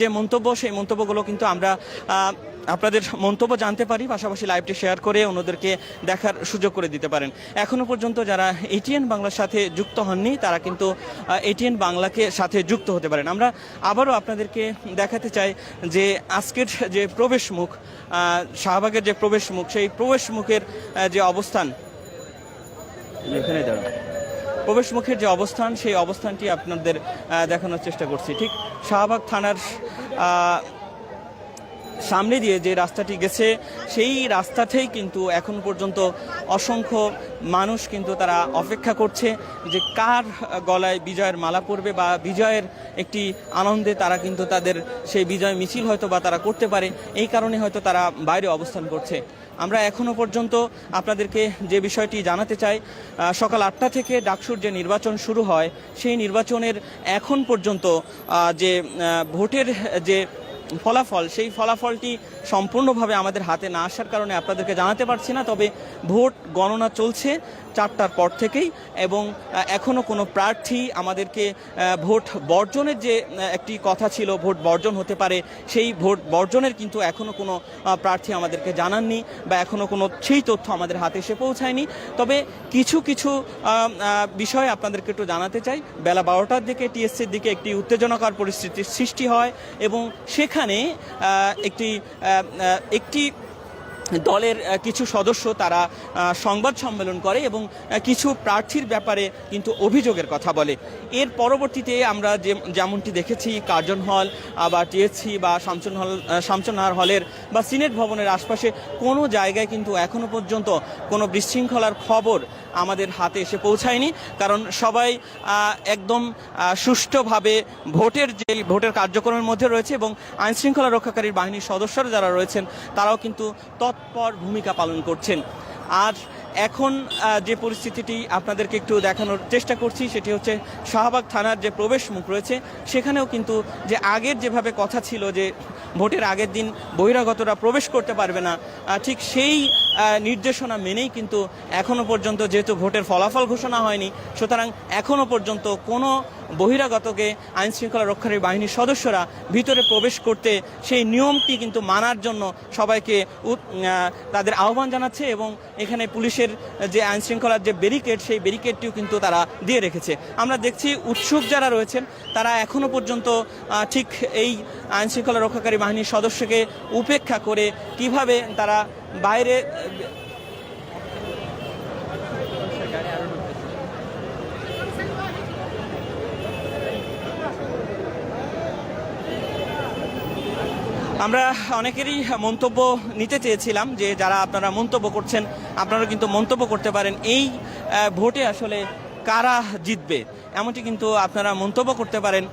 যে মন্তব্য, সেই মন্তব্যগুলো কিন্তু আমরা আপনাদের মন্তব্য জানতে পারি, পাশাপাশি লাইভটি শেয়ার করে অন্যদেরকে দেখার সুযোগ করে দিতে পারেন। এখনও পর্যন্ত যারা এটিএন বাংলার সাথে যুক্ত হননি, তারা কিন্তু এটিএন বাংলাকে সাথে যুক্ত হতে পারেন। আমরা আবারও আপনাদেরকে দেখাতে চাই যে আজকের যে প্রবেশ মুখ শাহবাগের যে প্রবেশ মুখ, সেই প্রবেশ মুখের যে অবস্থান। এখানে দাঁড়ান। প্রবেশ মুখের যে অবস্থান, সেই অবস্থানটি আপনাদের দেখানোর চেষ্টা করছি। ঠিক শাহবাগ থানার সামনে দিয়ে যে রাস্তাটি গেছে, সেই রাস্তাতেই কিন্তু এখন পর্যন্ত অসংখ্য মানুষ কিন্তু তারা অপেক্ষা করছে যে কার গলায় বিজয়ের মালা পড়বে বা বিজয়ের একটি আনন্দে তারা কিন্তু তাদের সেই বিজয় মিছিল হয়তো বা তারা করতে পারে। এই কারণে হয়তো তারা বাইরে অবস্থান করছে। আমরা এখনও পর্যন্ত আপনাদেরকে যে বিষয়টি জানাতে চাই সকাল আটটা থেকে ডাকসুর যে নির্বাচন শুরু হয়, সেই নির্বাচনের এখন পর্যন্ত যে ভোটের যে ফলাফল, সেই ফলাফলটি সম্পূর্ণভাবে আমাদের হাতে না আসার কারণে আপনাদেরকে জানাতে পারছি না, তবে ভোট গণনা চলছে। চারটার পর থেকেই এবং এখনও কোনো প্রার্থী আমাদেরকে ভোট বর্জনের যে একটি কথা ছিল ভোট বর্জন হতে পারে, সেই ভোট বর্জনের কিন্তু এখনও কোনো প্রার্থী আমাদেরকে জানাননি বা এখনও কোনো সেই তথ্য আমাদের হাতে এসে পৌঁছায়নি। তবে কিছু কিছু বিষয় আপনাদেরকে একটু জানাতে চাই। বেলা বারোটার দিকে টিএসসির দিকে একটি উত্তেজনাকর পরিস্থিতির সৃষ্টি হয় এবং সেখানে একটি একটি দলের কিছু সদস্য তারা সংবাদ সম্মেলন করে এবং কিছু প্রার্থীর ব্যাপারে কিন্তু অভিযোগের কথা বলে। এর পরবর্তীতে আমরা যে যেমনটি দেখেছি কার্জন হল বা টিএসসি বা শামসুন হল আহ, হলের বা সিনেট ভবনের আশপাশে কোনো জায়গায় কিন্তু এখনও পর্যন্ত কোনো বিশৃঙ্খলার খবর আমাদের হাতে এসে পৌঁছায়নি। কারণ সবাই একদম সুষ্ঠুভাবে ভোটের যে, ভোটের কার্যক্রমের মধ্যে রয়েছে এবং আইনশৃঙ্খলা রক্ষাকারী বাহিনীর সদস্যরা যারা রয়েছেন, তারাও কিন্তু তৎপর ভূমিকা পালন করছেন। আর এখন যে পরিস্থিতিটি আপনাদেরকে একটু দেখানোর চেষ্টা করছি, সেটি হচ্ছে শাহবাগ থানার যে প্রবেশ মুখ রয়েছে, সেখানেও কিন্তু যে আগের যেভাবে কথা ছিল যে ভোটের আগের দিন বহিরাগতরা প্রবেশ করতে পারবে না ঠিক সেই নির্দেশনা মেনেই কিন্তু এখনও পর্যন্ত যেহেতু ভোটের ফলাফল ঘোষণা হয়নি, সুতরাং এখনও পর্যন্ত কোনো বহিরাগতকে আইন শৃঙ্খলা রক্ষাকারী বাহিনীর সদস্যরা ভিতরে প্রবেশ করতে সেই নিয়মটি কিন্তু মানার জন্য সবাইকে তাদের আহ্বান জানাচ্ছে এবং এখানে পুলিশের যে আইন শৃঙ্খলার যে ব্যারিকেড, সেই ব্যারিকেডটিও কিন্তু তারা দিয়ে রেখেছে। আমরা দেখছি উৎসুক যারা রয়েছেন, তারা এখনও পর্যন্ত ঠিক এই আইন শৃঙ্খলা রক্ষাকারী বাহিনীর সদস্যকে উপেক্ষা করে কীভাবে তারা বাইরে আমরা অনেকেরই মন্তব্য নিতে চেয়েছিলাম যে যারা আপনারা মন্তব্য করছেন, আপনারা কিন্তু মন্তব্য করতে পারেন এই ভোটে আসলে কারা জিতবে। এমনটি কিন্তু আপনারা মন্তব্য করতে পারেন।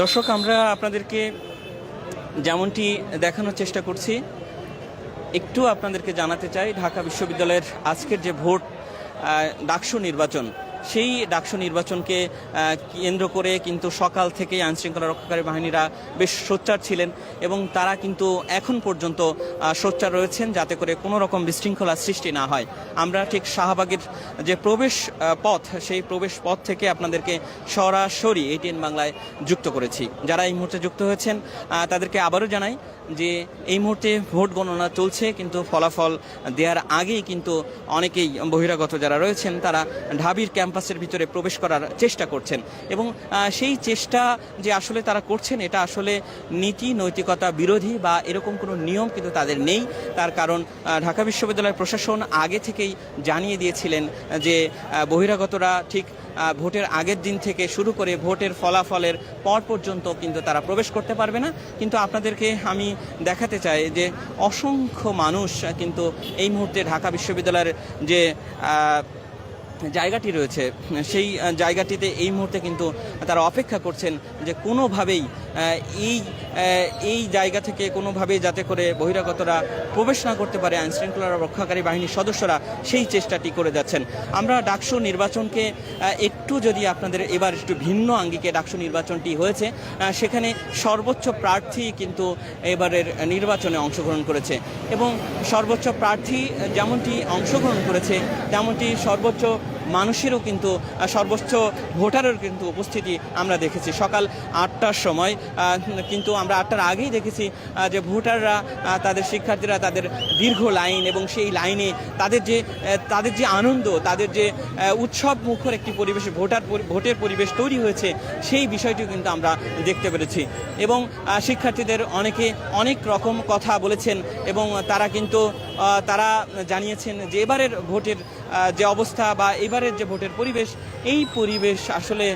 দর্শক, আমরা আপনাদেরকে যেমনটি দেখানোর চেষ্টা করছি, একটু আপনাদেরকে জানাতে চাই, ঢাকা বিশ্ববিদ্যালয়ের আজকের যে ভোট ডাকসু নির্বাচন সেই ডাকসু নির্বাচনকে কেন্দ্র করে কিন্তু সকাল থেকেই আইনশৃঙ্খলা রক্ষাকারী বাহিনীরা বেশ সোচ্চার ছিলেন এবং তারা কিন্তু এখন পর্যন্ত সোচ্চার রয়েছেন যাতে করে কোনো রকম বিশৃঙ্খলা সৃষ্টি না হয়। আমরা ঠিক শাহবাগের যে প্রবেশ পথ, সেই প্রবেশ পথ থেকে আপনাদেরকে সরাসরি এটিএন বাংলায় যুক্ত করেছি। যারা এই মুহূর্তে যুক্ত হয়েছেন তাদেরকে আবারও জানাই যে এই মুহূর্তে ভোট গণনা চলছে, কিন্তু ফলাফল দেওয়ার আগেই কিন্তু অনেকেই বহিরাগত যারা রয়েছেন, তারা ঢাবির ক্যাম্পাসের ভিতরে প্রবেশ করার চেষ্টা করছেন। এবং সেই চেষ্টা যে আসলে তারা করছেন, এটা আসলে নীতি, নৈতিকতা বিরোধী বা এরকম কোনো নিয়ম কিন্তু তাদের নেই। তার কারণ ঢাকা বিশ্ববিদ্যালয়ের প্রশাসন আগে থেকেই জানিয়ে দিয়েছিলেন যে বহিরাগতরা ঠিক ভোটের আগের দিন থেকে শুরু করে ভোটের ফলাফলের পর পর্যন্ত কিন্তু তারা প্রবেশ করতে পারবে না। কিন্তু আপনাদেরকে আমি দেখাতে চাই যে, অসংখ্য মানুষ কিন্তু এই মুহূর্তে ঢাকা বিশ্ববিদ্যালয়ের যে জায়গাটি রয়েছে সেই জায়গাটিতে এই মুহূর্তে কিন্তু তারা অপেক্ষা করছেন যে কোনোভাবেই এই এই জায়গা থেকে কোনোভাবে যাতে করে বহিরাগতরা প্রবেশ না করতে পারে আইন শৃঙ্খলা রক্ষাকারী বাহিনীর সদস্যরা সেই চেষ্টাটি করে যাচ্ছেন। আমরা ডাকসু নির্বাচনকে একটু যদি আপনাদের এবার একটু ভিন্ন আঙ্গিকে ডাকসু নির্বাচনটি হয়েছে সেখানে সর্বোচ্চ প্রার্থী কিন্তু এবারের নির্বাচনে অংশগ্রহণ করেছে এবং সর্বোচ্চ প্রার্থী যেমনটি অংশগ্রহণ করেছে, তেমনটি সর্বোচ্চ মানুষেরও কিন্তু সর্বোচ্চ ভোটারের কিন্তু উপস্থিতি আমরা দেখেছি। সকাল আটটার সময় কিন্তু আমরা আটটার আগেই দেখেছি যে ভোটাররা তাদের শিক্ষার্থীরা তাদের দীর্ঘ লাইন এবং সেই লাইনে তাদের যে তাদের যে আনন্দ, তাদের যে উৎসব মুখর একটি পরিবেশ ভোটার ভোটের পরিবেশ তৈরি হয়েছে, সেই বিষয়টিও কিন্তু আমরা দেখতে পেরেছি। এবং শিক্ষার্থীদের অনেকে অনেক রকম কথা বলেছেন এবং তারা কিন্তু তারা জানিয়েছেন যে এবারের ভোটের যে অবস্থা বা এবারের যে ভোটের পরিবেশ, এই পরিবেশ আসলে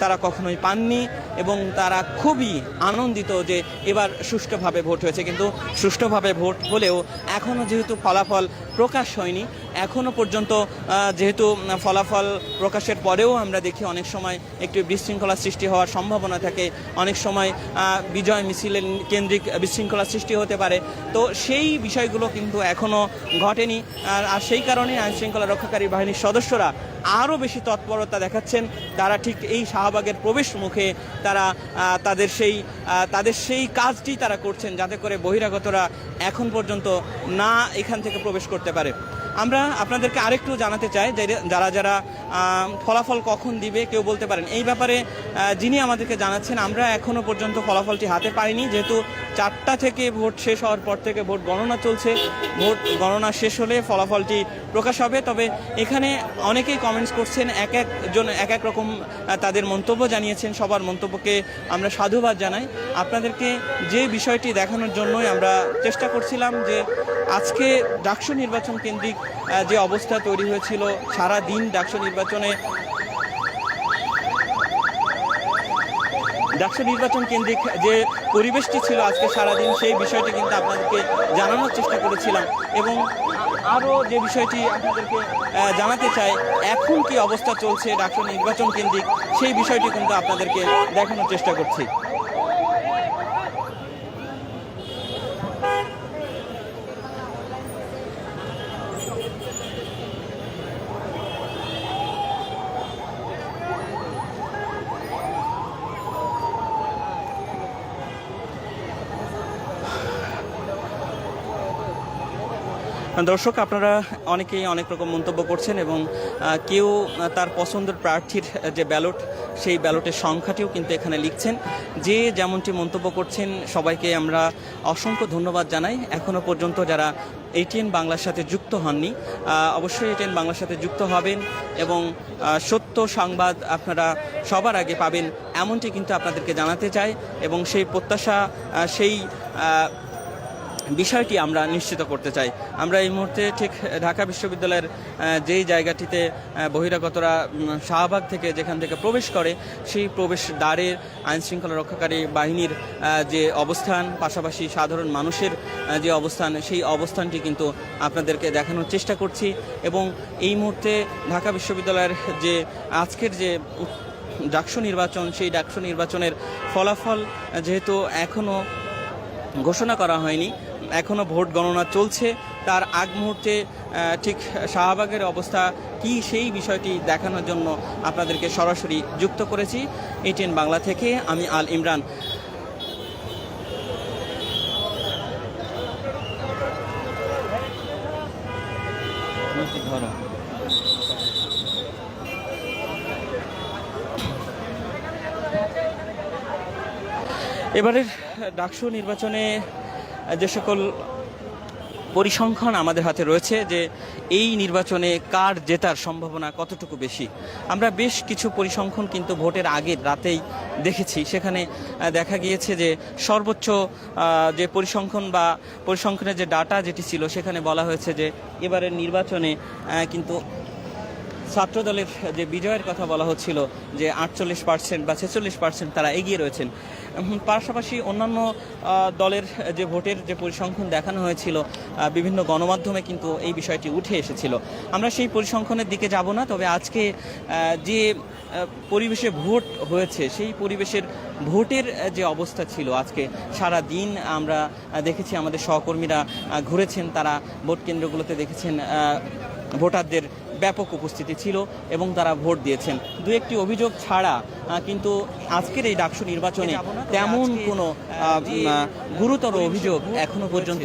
তারা কখনোই পাননি এবং তারা খুবই আনন্দিত যে এবার সুষ্ঠুভাবে ভোট হয়েছে। কিন্তু সুষ্ঠুভাবে ভোট হলেও এখনও যেহেতু ফলাফল প্রকাশ হয়নি এখনও পর্যন্ত যেহেতু ফলাফল প্রকাশের পরেও আমরা দেখি অনেক সময় একটু বিশৃঙ্খলা সৃষ্টি হওয়ার সম্ভাবনা থাকে, অনেক সময় বিজয় মিছিলের কেন্দ্রিক বিশৃঙ্খলা সৃষ্টি হতে পারে। তো সেই বিষয়গুলো কিন্তু এখনও ঘটেনি। আর আর সেই কারণে আইনশৃঙ্খলা রক্ষাকারী বাহিনীর সদস্যরা আরও বেশি তৎপরতা দেখাচ্ছেন। তারা ঠিক এই শাহবাগের প্রবেশ মুখে তারা তাদের সেই তাদের সেই কাজটি তারা করছেন যাতে করে বহিরাগতরা এখন পর্যন্ত না এখান থেকে প্রবেশ করতে পারে। আমরা আপনাদেরকে আরেকটু জানাতে চাই যারা যারা ফলাফল কখন দিবে কেউ বলতে পারেন। এই ব্যাপারে যিনি আমাদেরকে জানাচ্ছেন, আমরা এখনও পর্যন্ত ফলাফলটি হাতে পাইনি। যেহেতু চারটা থেকে ভোট শেষ হওয়ার পর থেকে ভোট গণনা চলছে। ভোট গণনা শেষ হলে ফলাফলটি প্রকাশ হবে। তবে এখানে অনেকেই কমেন্টস করছেন, এক একজন, এক এক রকম তাদের মন্তব্য জানিয়েছেন। সবার মন্তব্যকে আমরা সাধুবাদ জানাই। আপনাদেরকে যে বিষয়টি দেখানোর জন্যই আমরা চেষ্টা করছিলাম যে আজকে ডাকসু নির্বাচন কেন্দ্রিক যে অবস্থা তৈরি হয়েছিল, সারা দিন ডাকসু নির্বাচনে ডাকসু নির্বাচন কেন্দ্রিক যে পরিবেশটি ছিল আজকে সারাদিন, সেই বিষয়টি কিন্তু আপনাদেরকে জানানোর চেষ্টা করেছিলাম। এবং আরও যে বিষয়টি আপনাদেরকে জানাতে চাই, এখন কি অবস্থা চলছে ডাকসু নির্বাচন কেন্দ্রিক, সেই বিষয়টি কিন্তু আপনাদেরকে দেখানোর চেষ্টা করছি। দর্শক, আপনারা অনেকেই অনেক রকম মন্তব্য করছেন এবং কেউ তার পছন্দের প্রার্থীর যে ব্যালট, সেই ব্যালটের সংখ্যাটিও কিন্তু এখানে লিখছেন। যে যেমনটি মন্তব্য করছেন, সবাইকে আমরা অসংখ্য ধন্যবাদ জানাই। এখনও পর্যন্ত যারা এটিএন বাংলার সাথে যুক্ত হননি অবশ্যই এটিএন বাংলার সাথে যুক্ত হবেন এবং সত্য সংবাদ আপনারা সবার আগে পাবেন, এমনটি কিন্তু আপনাদেরকে জানাতে চাই এবং সেই প্রত্যাশা সেই বিষয়টি আমরা নিশ্চিত করতে চাই। আমরা এই মুহূর্তে ঠিক ঢাকা বিশ্ববিদ্যালয়ের যেই জায়গাটিতে বহিরাগতরা শাহবাগ থেকে যেখান থেকে প্রবেশ করে, সেই প্রবেশ দ্বারের আইন শৃঙ্খলা রক্ষাকারী বাহিনীর যে অবস্থান, পাশাপাশি সাধারণ মানুষের যে অবস্থান, সেই অবস্থানটি কিন্তু আপনাদেরকে দেখানোর চেষ্টা করছি এবং এই মুহূর্তে ঢাকা বিশ্ববিদ্যালয়ের যে আজকের যে ডাকসু নির্বাচন, সেই ডাকসু নির্বাচনের ফলাফল যেহেতু এখনও ঘোষণা করা হয়নি এখনও ভোট গণনা চলছে। তার আগ মুহূর্তে ঠিক শাহবাগের অবস্থা কি সেই বিষয়টি দেখানোর জন্য আপনাদেরকে সরাসরি যুক্ত করেছি এটিএন বাংলা থেকে। আমি আল ইমরান। এবারের ডাকসু নির্বাচনে যে সকল পরিসংখ্যান আমাদের হাতে রয়েছে যে এই নির্বাচনে কার জেতার সম্ভাবনা কতটুকু বেশি। আমরা বেশ কিছু পরিসংখ্যান কিন্তু ভোটের আগের রাতেই দেখেছি। সেখানে দেখা গিয়েছে যে সর্বোচ্চ যে পরিসংখ্যান বা পরিসংখ্যানের যে ডাটা যেটি ছিল, সেখানে বলা হয়েছে যে এবারের নির্বাচনে কিন্তু ছাত্রদলের যে বিজয়ের কথা বলা হচ্ছিল, যে আটচল্লিশ পার্সেন্ট বা ছেচল্লিশ পার্সেন্ট তারা এগিয়ে রয়েছেন। পাশাপাশি অন্যান্য দলের যে ভোটের যে পরিসংখ্যান দেখানো হয়েছিল বিভিন্ন গণমাধ্যমে কিন্তু এই বিষয়টি উঠে এসেছিল। আমরা সেই পরিসংখ্যানের দিকে যাব না, তবে আজকে যে পরিবেশে ভোট হয়েছে, সেই পরিবেশের ভোটের যে অবস্থা ছিল আজকে, সারা দিন আমরা দেখেছি আমাদের সহকর্মীরা ঘুরেছেন, তারা ভোট কেন্দ্রগুলোতে দেখেছেন ভোটারদের ব্যাপক উপস্থিতি ছিল এবং তারা ভোট দিয়েছেন। দু একটি অভিযোগ ছাড়া কিন্তু আজকের এই ডাকসু নির্বাচনে তেমন কোনো গুরুতর অভিযোগ এখনও পর্যন্ত